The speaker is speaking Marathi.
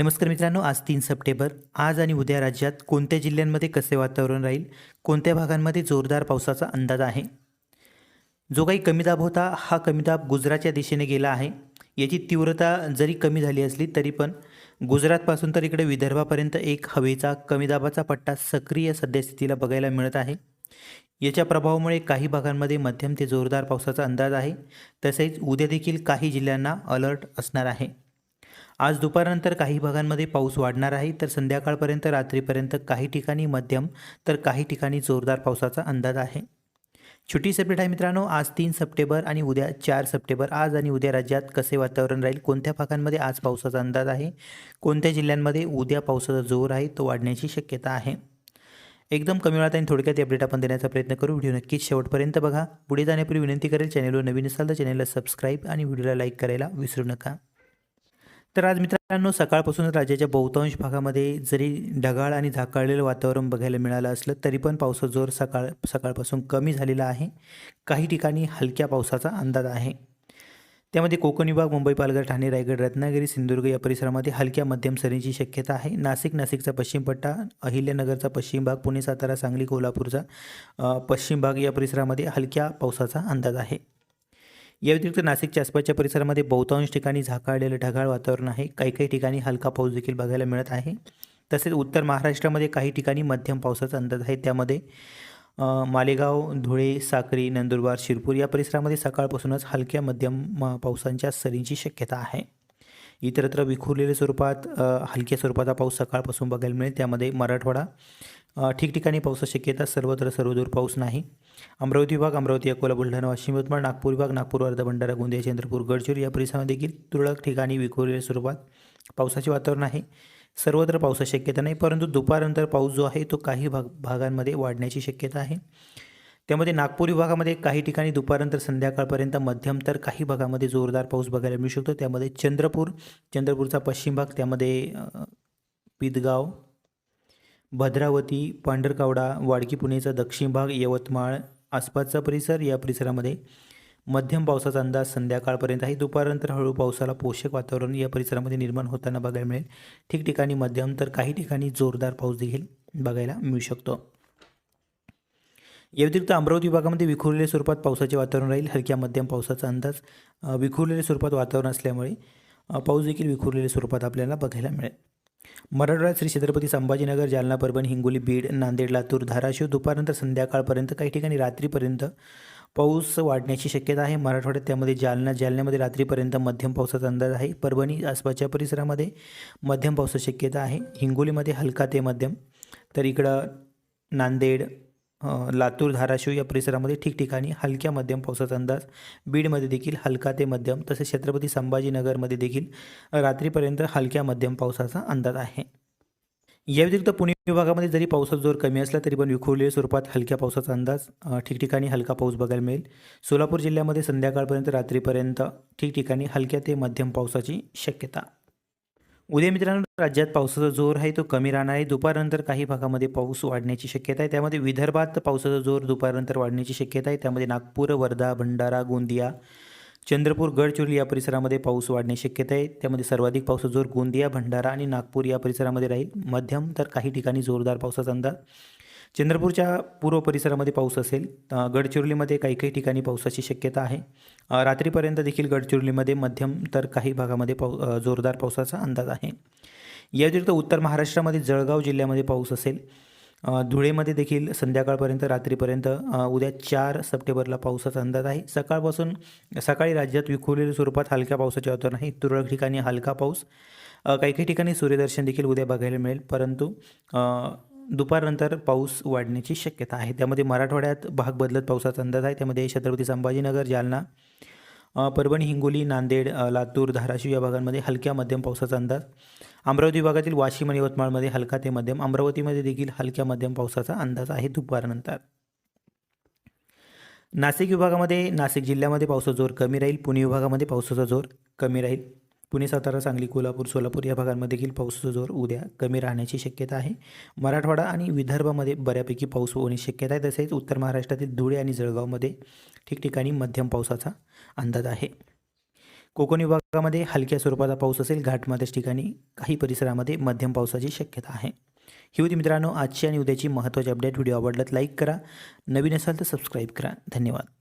नमस्कार मित्रांनो आज तीन सप्टेंबर. आज आणि उद्या राज्यात कोणत्या जिल्ह्यांमध्ये कसे वातावरण राहील? कोणत्या भागांमध्ये जोरदार पावसाचा अंदाज आहे? जो काही कमी दाब होता हा कमी दाब गुजरातच्या दिशेने गेला आहे. याची तीव्रता जरी कमी झाली असली तरी पण गुजरातपासून तर इकडे विदर्भापर्यंत एक हवेचा कमी दाबाचा पट्टा सक्रिय सद्यस्थितीला बघायला मिळत आहे. याच्या प्रभावामुळे काही भागांमध्ये मध्यम ते जोरदार पावसाचा अंदाज आहे. तसेच उद्या देखील काही जिल्ह्यांना अलर्ट असणार आहे. आज दुपारनंतर काही भागांमध्ये पाऊस वाढणार आहे तर संध्याकाळपर्यंत रात्रीपर्यंत काही ठिकाणी मध्यम तर काही ठिकाणी जोरदार पावसाचा अंदाज आहे. छोटी सेपरेट आहे मित्रांनो आज तीन सप्टेंबर आणि उद्या चार सप्टेंबर. आज आणि उद्या राज्यात कसे वातावरण राहील? कोणत्या भागांमध्ये आज पावसाचा अंदाज आहे? कोणत्या जिल्ह्यांमध्ये उद्या पावसाचा जोर आहे? तो वाढण्याची शक्यता आहे. एकदम कमी वेळात आणि थोडक्यात अपडेट आपण देण्याचा प्रयत्न करू. व्हिडिओ नक्कीच शेवटपर्यंत बघा. पुढे जाण्यापूर्वी विनंती करेल चॅनलवर नवीन असाल तर चॅनलला सबस्क्राईब आणि व्हिडिओला लाईक करायला विसरू नका. तर आज मित्रांनो सकाळपासूनच राज्याच्या बहुतांश भागामध्ये जरी ढगाळ आणि झाकाळलेलं वातावरण बघायला मिळालं असलं तरी पण पावसाचा जोर सकाळ सकाळपासून कमी झालेला आहे. काही ठिकाणी हलक्या पावसाचा अंदाज आहे. त्यामध्ये कोकण विभाग मुंबई पालघर ठाणे रायगड रत्नागिरी सिंधुदुर्ग या परिसरामध्ये हलक्या मध्यम सरींची शक्यता आहे. नाशिक नाशिकचा पश्चिम पट्टा अहिल्यानगरचा पश्चिम भाग पुणे सातारा सांगली कोल्हापूरचा पश्चिम भाग या परिसरामध्ये हलक्या पावसाचा अंदाज आहे. या व्यतिरिक्त नाशिकच्या आसपासच्या परिसरामध्ये बहुतांश ठिकाणी झाकाळलेलं ढगाळ वातावरण आहे. काही काही ठिकाणी हलका पाऊस देखील बघायला मिळत आहे. तसेच उत्तर महाराष्ट्रामध्ये काही ठिकाणी मध्यम पावसाचा अंदाज आहे. त्यामध्ये मालेगाव धुळे साक्री नंदुरबार शिरपूर या परिसरामध्ये सकाळपासूनच हलक्या मध्यम पावसांच्या सरींची शक्यता आहे. इतरत्र विखुरलेल्या स्वरूपात हलक्या स्वरूपाचा पाऊस सकाळपासून बघायला मिळेल. त्यामध्ये मराठवाडा ठिकठिकाणी पावसाची शक्यता सर्वत्र सर्वदूर पाऊस नाही. अमरावती विभाग अमरावती अकोला बुलढाणा वाशिम यवतमाळ नागपूर विभाग नागपूर वर्धा भंडारा गोंदिया चंद्रपूर गडचिरोली या परिसरामध्ये देखील तुरळक ठिकाणी विखुरलेल्या स्वरूपात पावसाचे वातावरण आहे. सर्वत्र पावसाची शक्यता नाही परंतु दुपारनंतर पाऊस जो आहे तो काही भाग भागांमध्ये वाढण्याची शक्यता आहे. त्यामध्ये नागपूर विभागामध्ये काही ठिकाणी दुपारनंतर संध्याकाळपर्यंत मध्यम तर काही भागामध्ये जोरदार पाऊस बघायला मिळू शकतो. त्यामध्ये चंद्रपूर चंद्रपूरचा पश्चिम भाग त्यामध्ये पिदगाव भद्रावती पांढरकावडा वाडकी पुणेचा दक्षिण भाग यवतमाळ आसपासचा परिसर या परिसरामध्ये मध्यम पावसाचा अंदाज संध्याकाळपर्यंत आहे. दुपारनंतर हळू पावसाला पोषक वातावरण या परिसरामध्ये निर्माण होताना बघायला मिळेल. ठिकठिकाणी मध्यम तर काही ठिकाणी जोरदार पाऊस देखील बघायला मिळू शकतो. या व्यतिरिक्त अमरावती विभागामध्ये विखुरलेल्या स्वरूपात पावसाचे वातावरण राहील. हलक्या मध्यम पावसाचा अंदाज. विखुरलेल्या स्वरूपात वातावरण असल्यामुळे पाऊस देखील विखुरलेल्या स्वरूपात आपल्याला बघायला मिळेल. मराठवाड्यात श्री छत्रपती संभाजीनगर जालना परभणी हिंगोली बीड नांदेड लातूर धाराशिव दुपारनंतर संध्याकाळपर्यंत काही ठिकाणी रात्रीपर्यंत पाऊस वाढण्याची शक्यता आहे. मराठवाड्यात त्यामध्ये जालना जालन्यामध्ये रात्रीपर्यंत मध्यम पावसाचा अंदाज आहे. परभणी आसपासच्या परिसरामध्ये मध्यम पावसाची शक्यता आहे. हिंगोलीमध्ये हलका ते मध्यम. तर इकडं नांदेड लातूर धाराशिव या परिसरामध्ये ठिकठिकाणी हलक्या मध्यम पावसाचा अंदाज बीडमध्ये देखील हलका ते मध्यम तसेच छत्रपती संभाजीनगरमध्ये देखील रात्रीपर्यंत हलक्या मध्यम पावसाचा अंदाज आहे. या व्यतिरिक्त पुणे विभागामध्ये जरी पावसाचा जोर कमी असला तरी पण विखुरलेल्या स्वरूपात हलक्या पावसाचा अंदाज ठिकठिकाणी हलका पाऊस बघायला मिळेल. सोलापूर जिल्ह्यामध्ये संध्याकाळपर्यंत रात्रीपर्यंत ठिकठिकाणी हलक्या ते मध्यम पावसाची शक्यता उद्या मित्रांनो राज्यात पावसाचा जोर आहे तो कमी राहणार आहे. दुपारनंतर काही भागामध्ये पाऊस वाढण्याची शक्यता आहे. त्यामध्ये विदर्भात पावसाचा जोर दुपारनंतर वाढण्याची शक्यता आहे. त्यामध्ये नागपूर वर्धा भंडारा गोंदिया चंद्रपूर गडचिरोली या परिसरामध्ये पाऊस वाढण्याची शक्यता आहे. त्यामध्ये सर्वाधिक पावसाचा जोर गोंदिया भंडारा आणि नागपूर या परिसरामध्ये राहील. मध्यम तर काही ठिकाणी जोरदार पावसाचा अंदाज. चंद्रपूरच्या पूर्व परिसरामध्ये पाऊस असेल गडचिरोलीमध्ये काही काही ठिकाणी पावसाची शक्यता आहे. रात्रीपर्यंत देखील गडचिरोलीमध्ये मध्यम तर काही भागामध्ये पाऊ जोरदार पावसाचा अंदाज आहे. या व्यतिरिक्त उत्तर महाराष्ट्रामध्ये जळगाव जिल्ह्यामध्ये पाऊस असेल. धुळेमध्ये देखील संध्याकाळपर्यंत रात्रीपर्यंत उद्या चार सप्टेंबरला पावसाचा अंदाज आहे. सकाळपासून सकाळी राज्यात विखुरलेल्या स्वरूपात हलक्या पावसाचे वातावरण आहे. तुरळक ठिकाणी हलका पाऊस. काही काही ठिकाणी सूर्यदर्शन देखील उद्या बघायला मिळेल. परंतु दुपारनंतर पाऊस वाढण्याची शक्यता आहे. त्यामध्ये मराठवाड्यात भाग बदलत पावसाचा अंदाज आहे. त्यामध्ये छत्रपती संभाजीनगर जालना परभणी हिंगोली नांदेड लातूर धाराशिव या भागांमध्ये हलक्या मध्यम पावसाचा अंदाज. अमरावती विभागातील वाशिम आणि यवतमाळमध्ये हलका ते मध्यम. अमरावतीमध्ये देखील हलक्या मध्यम पावसाचा अंदाज आहे दुपारनंतर. नाशिक विभागामध्ये नाशिक जिल्ह्यामध्ये पावसाचा जोर कमी राहील. पुणे विभागामध्ये पावसाचा जोर कमी राहील. पुणे सातारा सांगली कोल्हापूर सोलापूर या भागांमध्ये देखील पावसाचा जोर उद्या कमी राहण्याची शक्यता आहे. मराठवाडा आणि विदर्भामध्ये बऱ्यापैकी पाऊस होण्याची शक्यता आहे. तसेच उत्तर महाराष्ट्रातील धुळे आणि जळगावमध्ये ठिकठिकाणी मध्यम पावसाचा अंदाज आहे. कोकण विभागामध्ये हलक्या स्वरूपाचा पाऊस असेल. घाटमध्येच ठिकाणी काही परिसरामध्ये मध्यम पावसाची शक्यता आहे. ही होती मित्रांनो आजची आणि उद्याची महत्त्वाची अपडेट. व्हिडिओ आवडल्यात लाईक करा. नवीन असाल तर सबस्क्राईब करा. धन्यवाद.